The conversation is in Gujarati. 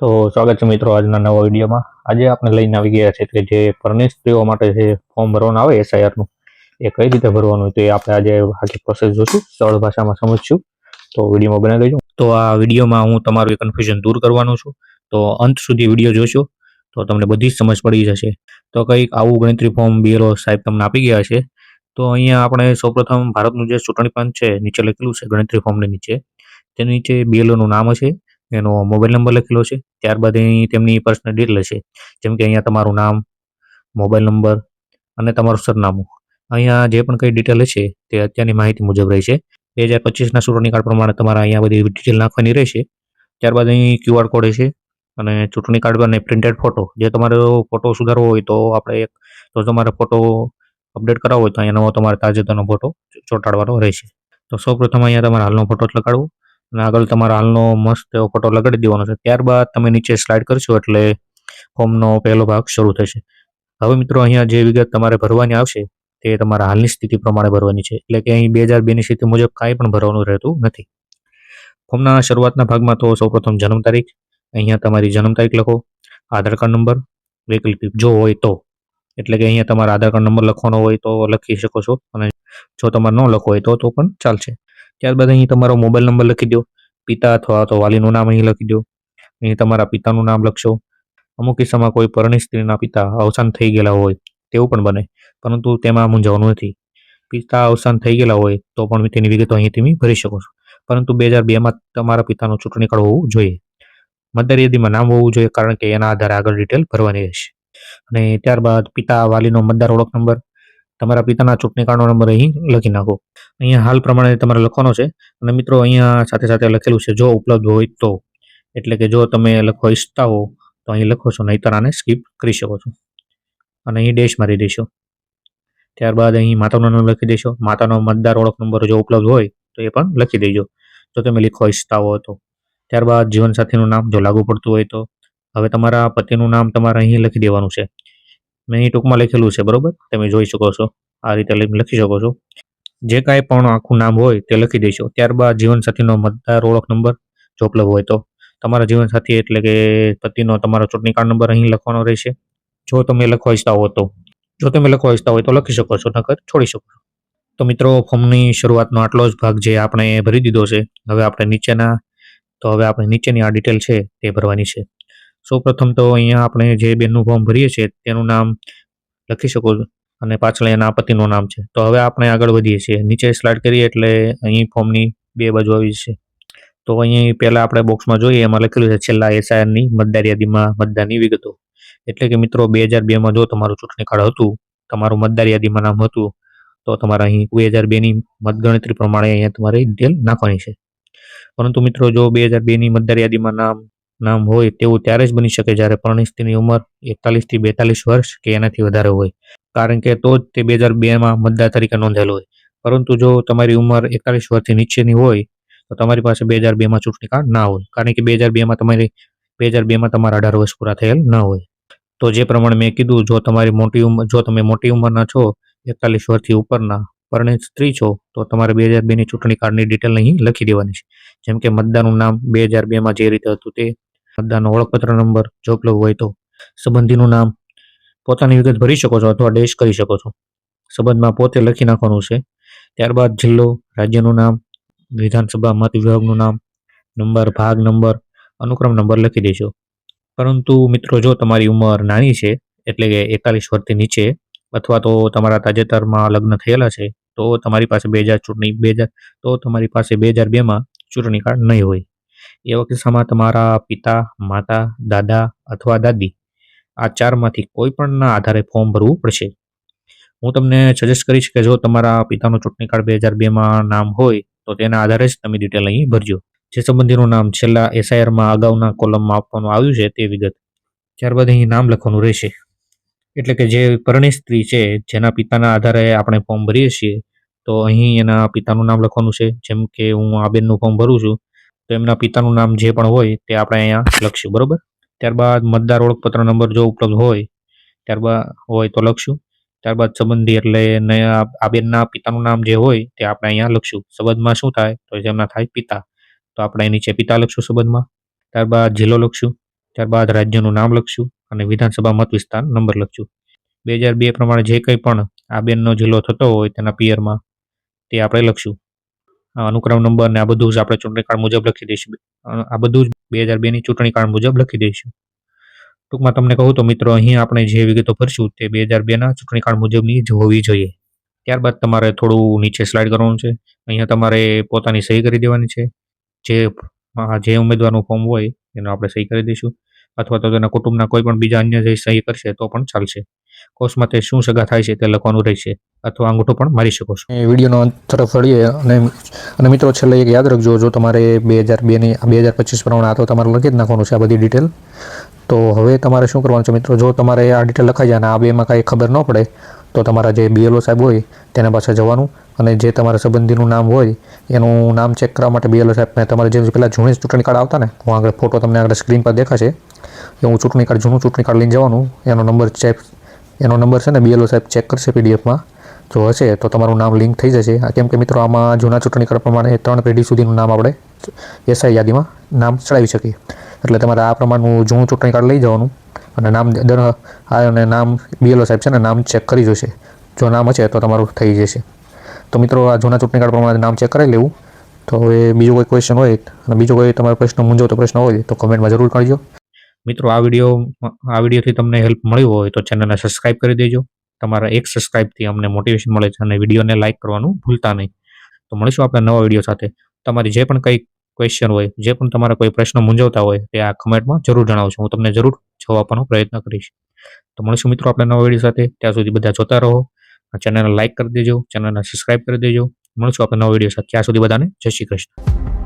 તો સ્વાગત છે મિત્રો આજના નવા વિડીયોમાં. આજે આપણે લઈને આવી ગયા છે કે જે ફર્નિશ સ્ત્રીઓ માટે જે ફોર્મ ભરવાનું આવે એસઆઈઆરનું એ કઈ રીતે ભરવાનું તો એ આપણે આજે આખી પ્રોસેસ જોશું. સરળ ભાષામાં સમજશું. તો વિડીયોમાં બનાવી લેજો તો આ વિડીયોમાં હું તમારું કન્ફ્યુઝન દૂર કરવાનું છું. તો અંત સુધી વીડિયો જોશો, તો તમને બધી જ સમજ પડી જશે. તો કંઈક આવું ગણતરી ફોર્મ બીએલઓ સાહેબ તમને આપી ગયા છે. તો અહીંયા આપણે સૌપ્રથમ ભારતનું જે ચૂંટણી પંચ છે, નીચે લખેલું છે ગણતરી ફોર્મની નીચે. તેની નીચે બીએલઓનું નામ હશે એનો મોબાઈલ નંબર લખેલો છે. ત્યારબાદ અહીં તેમની પર્સનલ ડિટેલ હશે. જેમ કે અહીંયા તમારું નામ મોબાઈલ નંબર અને તમારું સરનામું. અહીંયા જે પણ કંઈ ડિટેલ હશે તે અત્યારની માહિતી મુજબ રહેશે. બે હજાર પચીસના ચૂંટણી કાર્ડ પ્રમાણે તમારે અહીંયા બધી ડિટેલ નાખવાની રહેશે. ત્યારબાદ અહીં ક્યુઆર કોડ છે અને ચૂંટણી કાર્ડ અને પ્રિન્ટેડ ફોટો જે તમારો ફોટો સુધારવો હોય તો આપણે એક, તો તમારે ફોટો અપડેટ કરાવવો હોય તો અહીંયા નવો તમારે તાજેતરનો ફોટો ચોંટાડવાનો રહેશે. તો સૌપ્રથમ અહીંયા તમારે હાલનો ફોટો લગાડવો અને આગળ તમારા હાલનો મસ્ત એવો ફોટો લગાડી દેવાનો છે. ત્યારબાદ તમે નીચે સ્લાઇડ કરશો એટલે ફોર્મનો પહેલો ભાગ શરૂ થશે. હવે મિત્રો અહીંયા જે વિગત તમારે ભરવાની આવશે તે તમારા હાલની સ્થિતિ પ્રમાણે ભરવાની છે. એટલે કે અહીં બે હજાર બેની સ્થિતિ મુજબ કાંઈ પણ ભરવાનું રહેતું નથી. ફોર્મના શરૂઆતના ભાગમાં તો સૌપ્રથમ જન્મ તારીખ. અહીંયા તમારી જન્મ તારીખ લખો. Aadhaar card number. વૈકલ્પિક. જો હોય તો. એટલે કે અહીંયા તમારા આધાર કાર્ડ નંબર લખવાનો હોય તો લખી શકો છો. અને જો તમારે ન લખવો હોય તો તો પણ ચાલશે. ત્યારબાદ અહીં તમારો મોબાઈલ નંબર લખી દો પિતા અથવા તો વાલીનું નામ અહીં લખી દો. અહીં તમારા પિતાનું નામ લખશો. અમુક કિસ્સામાં કોઈ પરણી સ્ત્રીના પિતા અવસાન થઈ ગયેલા હોય તેવું પણ બને, પરંતુ તેમાં મૂંઝાવવાનું નથી. પિતા અવસાન થઈ ગયેલા હોય તો પણ તેની વિગતો અહીં તમે ભરી શકો છો. પરંતુ બે હજાર બેમાં તમારા પિતાનું ચૂંટણી કાર્ડ હોવું જોઈએ. મતદાર યાદીમાં નામ હોવું જોઈએ કારણ કે એના આધારે આગળ ડિટેલ ભરવાની રહેશે. અને ત્યારબાદ પિતા, વાલીનો મતદાર ઓળખ નંબર તમારા પિતાના ચૂંટણી કાર્ડનો નંબર અહીં લખી નાખો. અહીંયા હાલ પ્રમાણે તમારે લખવાનો છે. અને મિત્રો અહીંયા સાથે સાથે લખેલું છે, જો ઉપલબ્ધ હોય તો. એટલે કે જો તમે લખવા ઈચ્છતા હો, તો અહીં લખો છો, નહીતર આને સ્કીપ કરી શકો છો. અને અહીં ડેશ મારી દેશો. ત્યારબાદ અહીં માતાનો નામ લખી દેશો. માતાનો મતદાર ઓળખ નંબર જો ઉપલબ્ધ હોય, તો એ પણ લખી દેજો. જો તમે લખવા ઈચ્છતા હો તો. ત્યારબાદ જીવનસાથીનું નામ જો લાગુ પડતું હોય તો. હવે તમારા પતિનું નામ તમારે અહીં લખી દેવાનું છે. મેં અહીં ટૂંકમાં લખેલું છે, બરોબર? તમે જોઈ શકો છો. આ રીતે લખી શકો છો. જે કાંઈ પણ આખું નામ હોય તે લખી દેશો ત્યારબાદ જીવનસાથીનો મતદાર ઓળખ નંબર જો ઉપલબ્ધ હોય તો. તમારા જીવનસાથી એટલે કે પતિનો તમારો ચૂંટણી કાર્ડ નંબર અહીં લખવાનો રહેશે. જો તમે લખવા ઈચ્છતા હો તો. જો તમે લખવા ઈચ્છતા હોય તો લખી શકો છો, નકર છોડી શકો છો. તો મિત્રો, ફોર્મની શરૂઆતનો આટલો જ ભાગ જે આપણે ભરી દીધો છે, હવે આપણે નીચેના તો હવે આપણે નીચેની આ ડિટેલ છે તે ભરવાની છે. સૌપ્રથમ તો અહીંયા આપણે જે બેનનું ફોર્મ ભરીએ છીએ તેનું નામ લખી શકો છો. અને પાછળ એના પતિનું નામ છે. તો હવે આપણે આગળ વધીએ છીએ. નીચે સ્લાઇડ કરીએ એટલે અહીં ફોર્મની બે બાજુ આવી છે તો અહીં પહેલાં આપણે બોક્સમાં જોઈએ. એમાં લખેલું છે છેલ્લા એસઆઈઆરની મતદાર યાદીમાં મતદારની વિગતો. એટલે કે મિત્રો બે હજાર બેમાં જો તમારું ચૂંટણી કાર્ડ હતું, તમારું મતદાર યાદીમાં નામ હતું, તો તમારે અહીં બે હજાર બેની મતગણતરી પ્રમાણે અહીંયા તમારે ડિટેલ નાખવાની છે. પરંતુ મિત્રો જો બે હજાર બેની મતદાર યાદીમાં નામ નામ હોય તેવું ત્યારે જ બની શકે જ્યારે પરણિત સ્ત્રીની ઉંમર એકતાલીસથી બેતાલીસ વર્ષ કે એનાથી વધારે હોય. કારણ કે તો જ તે બે હજાર બેમાં મતદાર તરીકે નોંધાયેલું હોય. પરંતુ જો તમારી ઉંમર એકતાલીસ વર્ષથી નીચેની હોય, તો તમારી પાસે બે હજાર બેમાં ચૂંટણી કાર્ડ ના હોય. કારણ કે બે હજાર બેમાં તમારી, બે હજાર બેમાં તમારા અઢાર વર્ષ પૂરા થયેલ ન હોય. તો જે પ્રમાણે મેં કીધું, જો તમારી મોટી ઉંમર, જો તમે મોટી ઉંમરના છો, એકતાલીસ વર્ષથી ઉપરના પરણિત સ્ત્રી છો, તો તમારે બે હજાર બેની ચૂંટણી કાર્ડની ડિટેલ અહીં લખી દેવાની છે. જેમ કે મતદારનું નામ બે હજાર બેમાં જે રીતે હતું તે મતદારનો ઓળખપત્ર નંબર જો ઉપલબ્ધ હોય તો સંબંધીનું નામ, પોતાની વિગત ભરી શકો છો અથવા ડેશ કરી શકો છો. સંબંધમાં પોતે લખી નાખવાનું છે. ત્યારબાદ જિલ્લો, રાજ્યનું નામ, વિધાનસભા મત વિભાગનું નામ, નંબર, ભાગ નંબર, અનુક્રમ નંબર લખી દેજો. પરંતુ મિત્રો, જો તમારી ઉંમર નાની છે, એટલે કે એકતાલીસ વર્ષથી નીચે અથવા તો તમારા તાજેતરમાં લગ્ન થયેલા છે, તો તમારી પાસે બે હજાર ચૂંટણી, બે હજાર, તો તમારી પાસે બે હજાર બેમાં ચૂંટણી કાર્ડ નહીં હોય. એવા કિસ્સામાં તમારા પિતા, માતા, દાદા અથવા દાદી આ ચારમાંથી કોઈ પણના આધારે ફોર્મ ભરવું પડશે. હું તમને સજેસ્ટ કરીશ કે જો તમારા પિતાનું ચૂંટણી કાર્ડ બે હજાર બેમાં નામ હોય, તો તેના આધારે જ તમે ડિટેલ અહીં ભરજો. જે સંબંધીનું નામ છેલ્લા એસઆઈઆરમાં અગાઉના કોલમમાં આપવાનું આવ્યું છે તે વિગત. ત્યારબાદ અહીં નામ લખવાનું રહેશે. એટલે કે જે પરણિત સ્ત્રી છે, જેના પિતાના આધારે આપણે ફોર્મ ભરીએ છીએ, તો અહીં એના પિતાનું નામ લખવાનું છે. જેમ કે હું આ બેનનું ફોર્મ ભરું છું, તો એમના પિતાનું નામ જે પણ હોય તે આપણે અહીંયા લખશું, બરાબર? ત્યારબાદ મતદાર ઓળખપત્ર નંબર જો ઉપલબ્ધ હોય ત્યારબાદ હોય તો લખશું. ત્યારબાદ સંબંધી એટલે આ બેનના પિતાનું નામ જે હોય તે આપણે અહીંયા લખશું. સંબંધમાં શું થાય? તો જેમના થાય પિતા. તો આપણે નીચે પિતા લખશું સંબંધમાં. ત્યારબાદ જિલ્લો લખશું. ત્યારબાદ રાજ્યનું નામ લખશું અને વિધાનસભા મત વિસ્તાર નંબર લખશું. બે હજાર બે પ્રમાણે જે કંઈ પણ આ બેનનો જિલ્લો થતો હોય તેના પિયરમાં તે આપણે લખશું. અનુક્રમ નંબર ને આ બધું જ આપણે ચૂંટણી કાર્ડ મુજબ લખી દઈશું. આ બધું જ બે હજાર બેની ચૂંટણી કાર્ડ મુજબ લખી દઈશું. ટૂંકમાં તમને કહું તો મિત્રો, અહીં આપણે જે વિગતો ભરશું તે બે હજાર બેના ચૂંટણી કાર્ડ મુજબની જ હોવી જોઈએ. ત્યારબાદ તમારે થોડું નીચે સ્લાઇડ કરવાનું છે. અહીંયા તમારે પોતાની સહી કરી દેવાની છે. જે જે ઉમેદવારનું ફોર્મ હોય એનો આપણે સહી કરી દઈશું. અથવા તો તેના કુટુંબના કોઈ પણ બીજા અન્ય જે સહી કરશે તો પણ ચાલશે. કોર્સમાં તે શું સગા થાય છે તે લખવાનું રહેશે અથવા અંગૂઠો પણ મારી શકો છો. વિડીયોનો અંત તરફ વળીએ અને અને મિત્રો છેલ્લે એક યાદ રાખજો, જો તમારે બે હજાર બેની બે હજાર પચીસ પ્રમાણે આ તો તમારે લખી જ નાખવાનું છે આ બધી ડિટેલ તો હવે તમારે શું કરવાનું છે મિત્રો? જો તમારે આ ડિટેલ લખાઈ જાય અને આ બેમાં કાંઈ ખબર ન પડે તો તમારા જે બીએલઓ સાહેબ હોય, તેના પાસે જવાનું. અને જે તમારા સંબંધીનું નામ હોય, એનું નામ ચેક કરવા માટે બીએલઓ સાહેબને તમારે જે પેલા જૂની ચૂંટણી કાર્ડ આવતા ને, હું આગળ ફોટો તમને આગળ સ્ક્રીન પર દેખાશે. હું ચૂંટણી કાર્ડ, જૂનું ચૂંટણી કાર્ડ લઈને જવાનું. એનો નંબર ચેક એનો નંબર છે ને બીએલઓ સાહેબ ચેક કરશે પીડીએફમાં જો હશે, તો તમારું નામ લિંક થઈ જશે. કેમ કે મિત્રો, આમાં જૂના ચૂંટણી કાર્ડ પ્રમાણે ત્રણ પેઢી સુધીનું નામ આપણે એસઆઈ યાદીમાં નામ ચડાવી શકીએ. એટલે તમારે આ પ્રમાણનું જૂનું ચૂંટણી કાર્ડ લઈ જવાનું. અને નામ આ અને નામ બીએલઓ સાહેબ છે ને નામ ચેક કરી જોશે. જો નામ હશે તો તમારું થઈ જશે. તો મિત્રો, આ જૂના ચૂંટણી કાર્ડ પ્રમાણે નામ ચેક કરી લેવું. તો હવે બીજો કોઈ ક્વેશ્ચન હોય અને બીજો કોઈ તમારો પ્રશ્ન મૂંઝવતો પ્રશ્ન હોય તો કમેન્ટમાં જરૂર કરજો. મિત્રો, આ વીડિયો આ વિડીયોથી તમને હેલ્પ મળી હોય તો ચેનલને સબસ્ક્રાઇબ કરી દેજો. તમારા એક સબસ્ક્રાઇબથી અમને મોટિવેશન મળે છે અને વિડીયોને લાઇક કરવાનું ભૂલતા નહીં. તો મળીશું આપણે નવા વીડિયો સાથે. તમારી જે પણ કંઈ ક્વેશ્ચન હોય, જે પણ તમારા કોઈ પ્રશ્ન મૂંઝવતા હોય તે આ કમેન્ટમાં જરૂર જણાવશો હું તમને જરૂર જવાબ આપવાનો પ્રયત્ન કરીશ. તો મળીશું મિત્રો આપણે નવા વીડિયો સાથે. ત્યાં સુધી બધા જોતા રહો. ચેનલને લાઇક કરી દેજો. ચેનલને સબસ્ક્રાઇબ કરી દેજો. મળીશું આપણે નવા વીડિયો સાથે. ત્યાં સુધી બધાને જય શ્રી કૃષ્ણ.